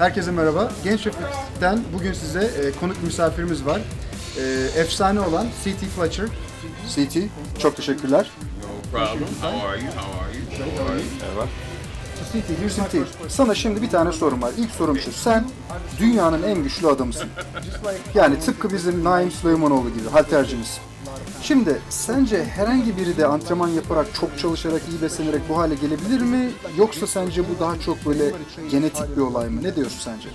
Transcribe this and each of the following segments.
Herkese merhaba. Genç Refleks'ten bugün size e, konuk misafirimiz var. E, efsane olan C.T. Fletcher. C.T. Çok teşekkürler. No problem. How are you? How are you? How are you? C.T. Sana şimdi bir tane sorum var. İlk sorum şu. Sen dünyanın en güçlü adamısın. Yani tıpkı bizim Naim Süleymanoğlu gibi haltercimiz. Şimdi sence herhangi biri de antrenman yaparak, çok çalışarak, iyi beslenerek bu hale gelebilir mi? Yoksa sence bu daha çok böyle genetik bir olay mı? Ne diyorsun sence?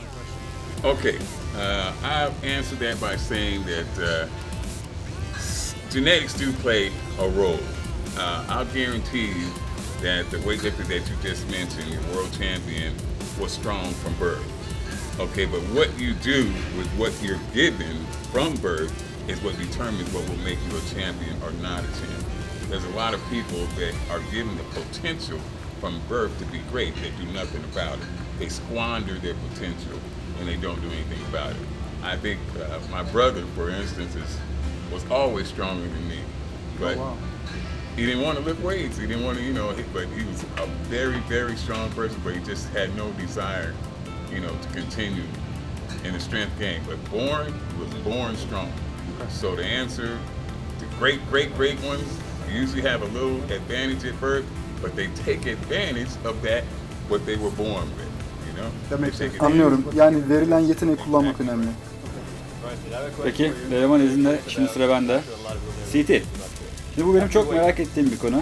Okay. Uh, I'll answer that by saying that uh, genetics do play a role. Uh, I'll guarantee you that the weightlifter that you just mentioned, your world champion, was strong from birth. Okay, but what you do with what you're given from birth is what determines what will make you a champion or not a champion. There's a lot of people that are given the potential from birth to be great that do nothing about it. They squander their potential and they don't do anything about it. I think uh, my brother, for instance, is, was always stronger than me, but he didn't want to lift weights. He didn't want to, you know, but he was a very, very strong person, but he just had no desire, you know, to continue in the strength game. But born, he was born strong. So the answer, the great, great, great ones usually have a little advantage at birth, but they take advantage of that, what they were born with, you know? That makes sense. Anlıyorum. Yani verilen yeteneği kullanmak önemli. Peki, Leman izinde şimdi sıra bende. CT. Şimdi bu benim çok merak ettiğim bir konu.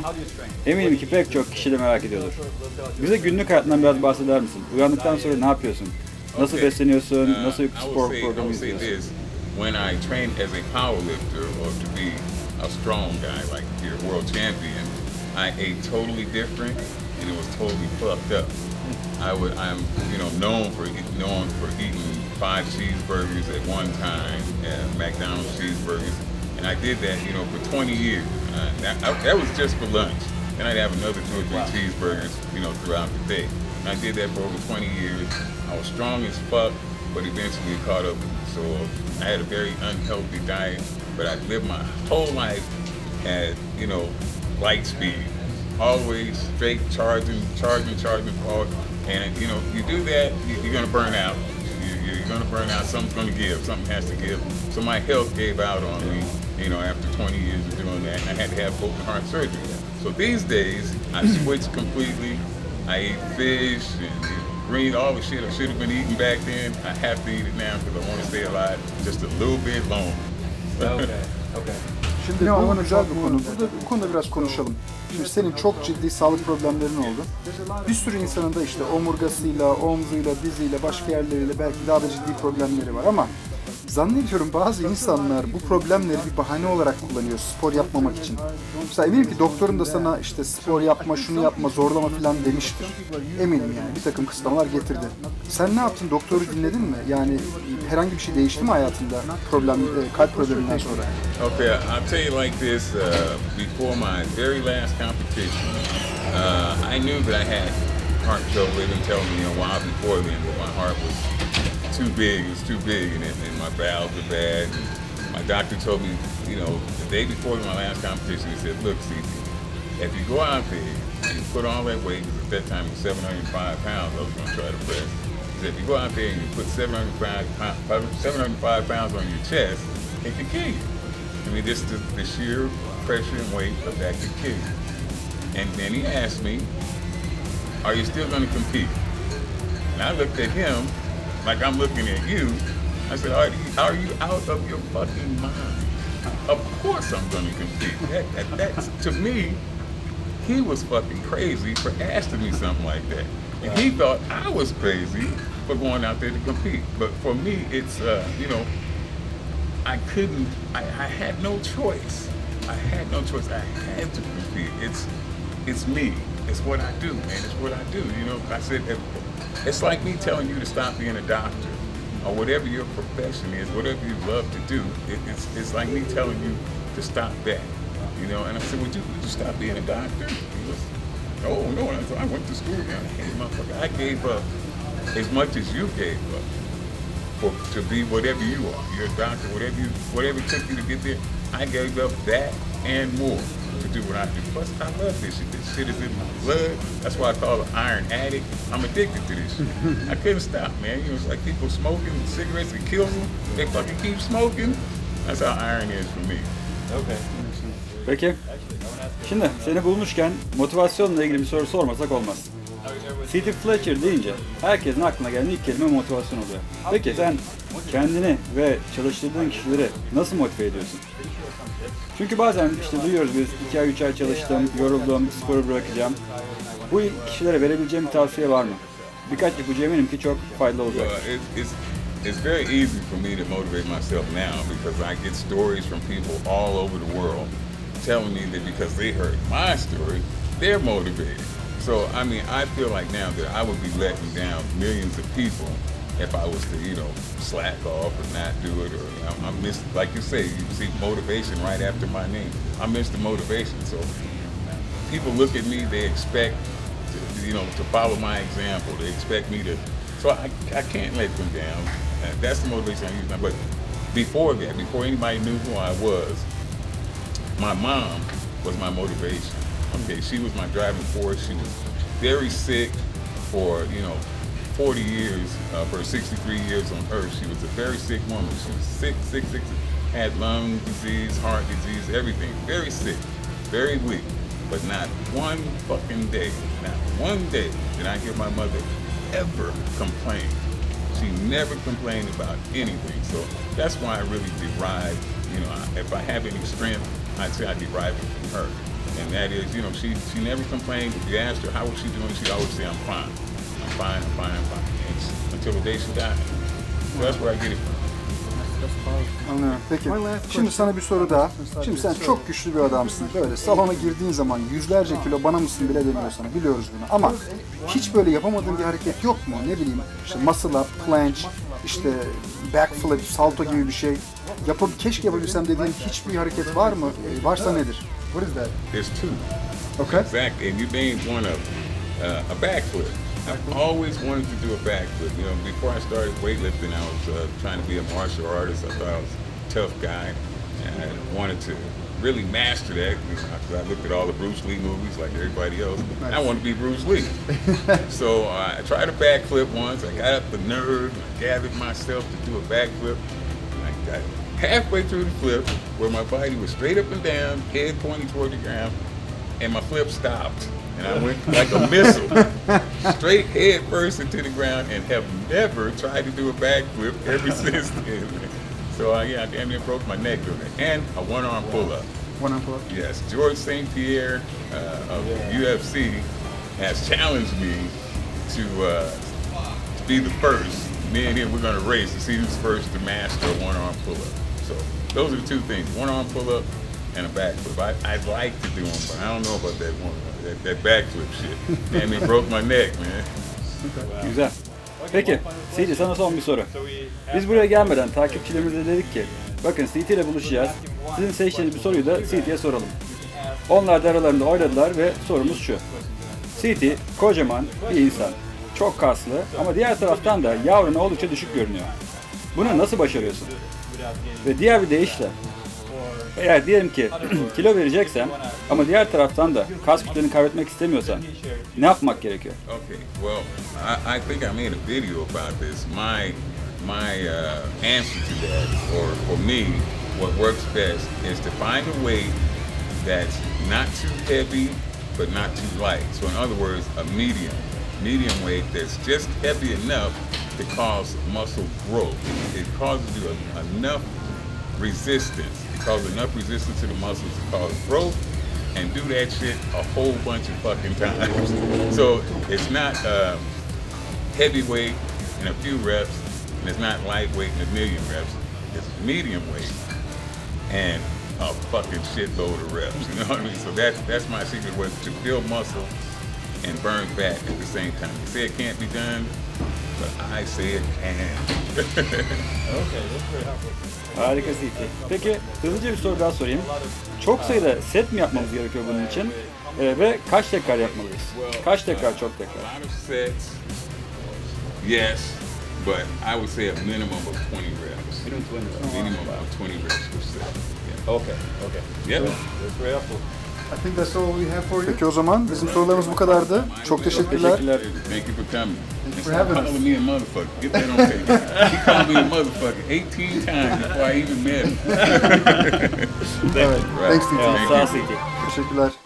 Eminim ki pek çok kişi de merak ediyordur. Bize günlük hayatından biraz bahseder misin? Uyandıktan sonra ne yapıyorsun? Nasıl besleniyorsun? Uh, Nasıl will spor programı izliyorsun? When I trained as a power lifter or to be a strong guy like your world champion, I ate totally different, and it was totally fucked up. I would, I'm, you know, known for known for eating five cheeseburgers at one time, uh, McDonald's cheeseburgers, and I did that, you know, for 20 years. Uh, that, I- that was just for lunch. Then I'd have another two or three cheeseburgers, you know, throughout the day. And I did that for over 20 years. I was strong as fuck, but eventually it caught up with me. So I had a very unhealthy diet, but I lived my whole life at, you know, light speed. Always straight charging, charging, charging. And, you know, you do that, you- you're to burn out. You- you- You're to burn out. Something's to give. Something has to give. So my health gave out on me, you know, after 20 years of doing that. And I had to have open heart surgery. So these days, I switched completely. I eat fish and green, all the shit I should have been eating back then. I have to eat it now because I want to stay alive just a little bit longer. Şimdi bu güzel bir konu. Burada bu konuda biraz konuşalım. Şimdi senin çok ciddi sağlık problemlerin oldu. Bir sürü insanın da işte omurgasıyla, omzuyla, diziyle, başka yerleriyle belki daha da ciddi problemleri var ama zannediyorum bazı insanlar bu problemleri bir bahane olarak kullanıyor spor yapmamak için. Mesela eminim ki doktorun da sana işte spor yapma, şunu yapma, zorlama falan demiştir. Eminim yani bir takım kısıtlamalar getirdi. Sen ne yaptın? Doktoru dinledin mi? Yani herhangi bir şey değişti mi hayatında problem, e, kalp probleminden sonra? Okay, I'll tell you like this. Uh, before my very last competition, uh, I knew that I had heart trouble. They've been telling me a while before then that my heart was too big. It was too big, and, it, and my valves were bad. And my doctor told me, you know, the day before my last competition, he said, "Look, CT, if you go out there and you put all that weight, 'cause at that time it was 705 pounds, I was going to try to press. He said, if you go out there and you put 705, pounds- 705 pounds on your chest, it could kill you. I mean, just the, the sheer pressure and weight of that could kill you. And then he asked me, are you still going to compete? And I looked at him like I'm looking at you. I said, are you, are you out of your fucking mind? Of course I'm going to compete. That, that, that's, to me, he was fucking crazy for asking me something like that. And he thought I was crazy for going out there to compete. But for me, it's, uh, you know, I couldn't, I, I had no choice. I had no choice. I had to compete. It's, it's me. It's what I do, man. It's what I do. You know, I said, it's like me telling you to stop being a doctor or whatever your profession is, whatever you love to do. It, it's, it's like me telling you to stop that. You know, and I said, would you, would you stop being a doctor? He goes, no, I, said, I went to school. Man. Hey, motherfucker, I gave up as much as you gave up for to be whatever you are. You're a doctor, whatever you whatever it took you to get there. I gave up that and more. To do what I do. Plus, I love this shit. This shit is in my blood. That's why I call it iron addict. I'm addicted to this shit. I couldn't stop, man. You know, it's like people smoking cigarettes, it kills them. They fucking keep smoking. That's how iron is for me. Peki. Şimdi seni bulmuşken motivasyonla ilgili bir soru sormasak olmaz. Steve Fletcher deyince herkesin aklına gelen ilk kelime motivasyon oluyor. Peki sen kendini ve çalıştırdığın kişileri nasıl motive ediyorsun? Çünkü bazen işte duyuyoruz biz 2 ay 3 ay çalıştım, yoruldum, sporu bırakacağım. Bu kişilere verebileceğim bir tavsiye var mı? Birkaç ipucu eminim ki çok faydalı olacak. İt's very easy for me to motivate myself now because I get stories from people all over the world telling me that because they heard my story, they're motivated. So I mean, I feel like now that I would be letting down millions of people if I was to, you know, slack off or not do it, or I, I miss, like you say, you see motivation right after my name. I miss the motivation. So people look at me, they expect, to, you know, to follow my example. They expect me to, so I, I can't let them down. Uh, That's the motivation I use now. But before that, before anybody knew who I was, my mom was my motivation. Okay, she was my driving force. She was very sick for, you know, 40 years, uh, for 63 years on earth. She was a very sick woman. She was sick, sick, sick, sick. Had lung disease, heart disease, everything. Very sick, very weak. But not one fucking day, not one day did I hear my mother ever complain. She never complained about anything. So that's why I really derive, you know, if I have any strength, I'd say I derive it from her. And that is, you know, she, she never complained. If you asked her, how was she doing? She'd always say, I'm fine. Fine, fine, fine. And s- until the day she died. So that's where I get it from. Anlıyorum. Peki. Şimdi sana bir soru daha. Şimdi sen çok güçlü bir adamsın. Böyle salona girdiğin zaman yüzlerce kilo bana mısın bile demiyor sana. Biliyoruz bunu. Ama hiç böyle yapamadığın bir hareket yok mu? Ne bileyim işte muscle up, planche, işte backflip, salto gibi bir şey. Yapab keşke yapabilsem dediğin hiçbir hareket var mı? Ee, Varsa nedir? What is that? There's two. Okay. Exactly, and you named one of them, uh, a backflip. I've always wanted to do a backflip. You know, before I started weightlifting, I was uh, trying to be a martial artist. I thought I was a tough guy, and I wanted to really master that because I looked at all the Bruce Lee movies like everybody else. I wanted to be Bruce Lee. so uh, I tried a backflip once. I got up the nerve, I gathered myself to do a backflip. I got halfway through the flip where my body was straight up and down, head pointing toward the ground, and my flip stopped. And I went like a missile, straight head first into the ground, and have never tried to do a backflip ever since then. So uh, yeah, I damn near broke my neck doing it. And a one-arm pull-up. One arm pull up. Yes, George St. Pierre uh, of UFC has challenged me to, uh, to be the first. Me and him, we're going to race to see who's first to master a one-arm pull-up. So those are the two things: one-arm pull-up and a backflip. I, I'd like to do them, but I don't know about that one, that, that backflip shit. Damn, it broke my neck, man. Güzel. Peki, CT sana son bir soru. Biz buraya gelmeden takipçilerimize dedik ki, bakın CT ile buluşacağız. Sizin seçtiğiniz bir soruyu da CT'ye soralım. Onlar da aralarında oynadılar ve sorumuz şu. CT kocaman bir insan. Çok kaslı ama diğer taraftan da yavruna oldukça düşük görünüyor. Bunu nasıl başarıyorsun? Ve diğer bir deyişle, eğer diyelim ki kilo vereceksen ama diğer taraftan da kas kütleni kaybetmek istemiyorsan ne yapmak gerekiyor? Okay, well, I, I think I made a video about this. My my uh, answer to that, or for me, what works best is to find a weight that's not too heavy but not too light. So, in other words, a medium, medium weight that's just heavy enough to cause muscle growth. It causes you enough resistance. It causes enough resistance to the muscles to cause growth and do that shit a whole bunch of fucking times. so it's not um, heavyweight in a few reps, and it's not lightweight in a million reps. It's medium weight and a fucking shitload of reps. You know what I mean? So that's that's my secret was to build muscle and burn fat at the same time. You say it can't be done, but I say it can. Harika CT. Peki hızlıca bir soru daha sorayım. Çok sayıda set mi yapmamız gerekiyor bunun için? Ee, ve kaç tekrar yapmalıyız? Kaç tekrar çok tekrar? lot of sets, yes, but I would say a minimum of 20 reps. Minimum of 20 reps per set. Yeah. Okay, okay. Yep. That's very helpful. I think that's all we have for you. Peki o zaman bizim sorularımız bu kadardı. Çok teşekkürler. Teşekkürler. Thank you for coming. And for stop having us. calling me a motherfucker. Get that on tape. he called me a motherfucker 18 times before I even met him. Evet. Thanks Right. Sağ ol. Teşekkürler.